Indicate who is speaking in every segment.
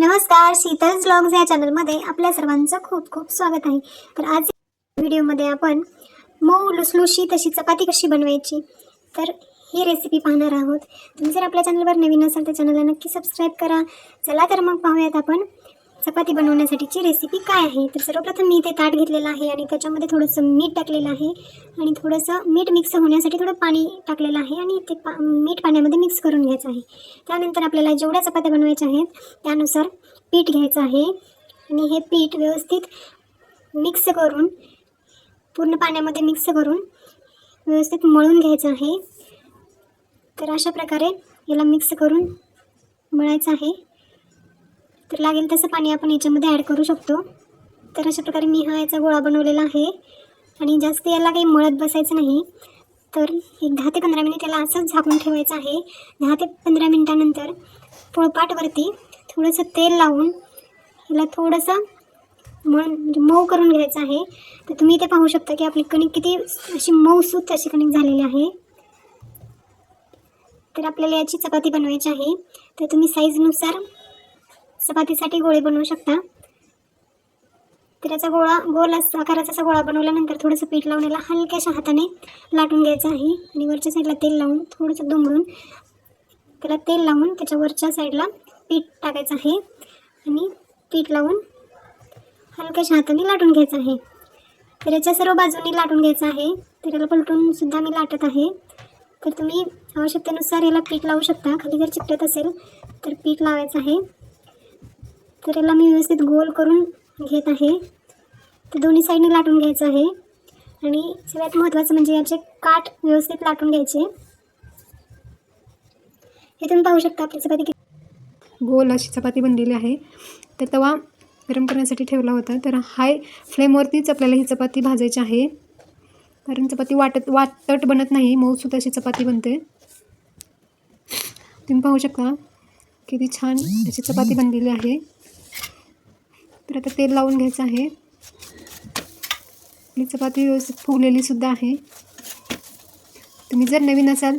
Speaker 1: नमस्कार शीतल ब्लॉग्स या चॅनलमध्ये आपल्या सर्वांचं खूप खूप स्वागत आहे. तर आज व्हिडिओमध्ये आपण मऊ लुसलुशीत अशी चपाती कशी बनवायची तर ही रेसिपी पाहणार आहोत. तुम्ही जर आपल्या चॅनलवर नवीन असाल तर चॅनलला नक्की सबस्क्राईब करा. चला तर मग पाहूयात आपण चपाती बनवण्यासाठीची रेसिपी काय आहे? तर सर्वप्रथम मी इथे ताट घेतलेलं आहे आणि त्याच्यामध्ये थोडंसं मीठ टाकलेलं आहे. आणि थोडंसं मीठ मिक्स होण्यासाठी थोडं पाणी टाकलेलं आहे आणि ते पा मीठ पाण्यामध्ये मिक्स करून घ्यायचं आहे. त्यानंतर आपल्याला जेवढ्या चपात्या बनवायच्या आहेत त्यानुसार पीठ घ्यायचं आहे. आणि हे पीठ व्यवस्थित मिक्स करून पूर्ण पाण्यामध्ये मिक्स करून व्यवस्थित मळून घ्यायचं आहे. तर अशा प्रकारे याला मिक्स करून मळायचं आहे. तर लागेल तसं पाणी आपण याच्यामध्ये ॲड करू शकतो. तर अशा प्रकारे मी हा याचा गोळा बनवलेला आहे. आणि जास्त याला काही मळत बसायचं नाही. तर एक दहा ते पंधरा मिनिट याला असंच झाकून ठेवायचं आहे. दहा ते पंधरा मिनटानंतर पोळपाटवरती थोडंसं तेल लावून याला थोडंसं मळ म्हणजे मऊ करून घ्यायचं आहे. तर तुम्ही इथे पाहू शकता की आपली कणिक किती अशी मऊसूत अशी कणिक झालेली आहे. तर आपल्याला याची चपाती बनवायची आहे. तर तुम्ही साईजनुसार चपातीसाठी गोळे बनवू शकता. तर गोळा गोल असा आकाराचा असा गोळा बनवल्यानंतर थोडंसं पीठ लावून याला हलक्याशा हाताने लाटून घ्यायचं आहे. आणि वरच्या साईडला तेल लावून थोडंसं दुमडून त्याला तेल लावून त्याच्या वरच्या साईडला पीठ टाकायचं आहे. आणि पीठ लावून हलक्याशा हाताने लाटून घ्यायचं आहे. तर याच्या सर्व बाजूनी लाटून घ्यायचं आहे. तर याला पलटून सुद्धा मी लाटत आहे. तर तुम्ही आवश्यकतेनुसार याला पीठ लावू शकता. खाली जर चिकटत असेल तर पीठ लावायचं आहे. तर याला मी व्यवस्थित गोल करून घेत आहे. तर दोन्ही साईडने लाटून घ्यायचं आहे. आणि सगळ्यात महत्त्वाचं म्हणजे याचे काठ व्यवस्थित लाटून घ्यायचे. हे तुम्ही पाहू शकता आपली चपाती किती
Speaker 2: गोल अशी चपाती बनलेली आहे. तर तवा गरम करण्यासाठी ठेवला होता. तर हाय फ्लेमवरतीच आपल्याला ही चपाती भाजायची आहे. कारण चपाती वाटत वाटट बनत नाही. मऊसूत अशी चपाती बनते. तुम्ही पाहू शकता. किती छान अशी चपाती बनलेली आहे. तर आता तेल लावून घ्यायचं आहे. ही चपाती व्यवस्थित फुगलेली सुद्धा आहे. तुम्ही जर नवीन असाल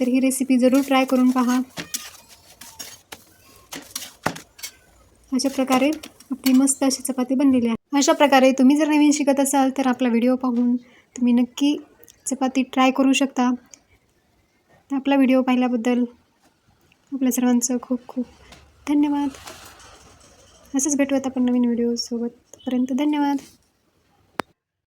Speaker 2: तर ही रेसिपी जरूर ट्राय करून पहा. अशा प्रकारे आपली मस्त अशी चपाती बनलेली आहे. अशा प्रकारे तुम्ही जर नवीन शिकत असाल तर आपला व्हिडिओ पाहून तुम्ही नक्की चपाती ट्राय करू शकता. आपला व्हिडिओ पाहिल्याबद्दल आपल्या सर्वांचं खूप खूप धन्यवाद. असंच भेटूयात आपण नवीन व्हिडिओसोबत. तोपर्यंत धन्यवाद.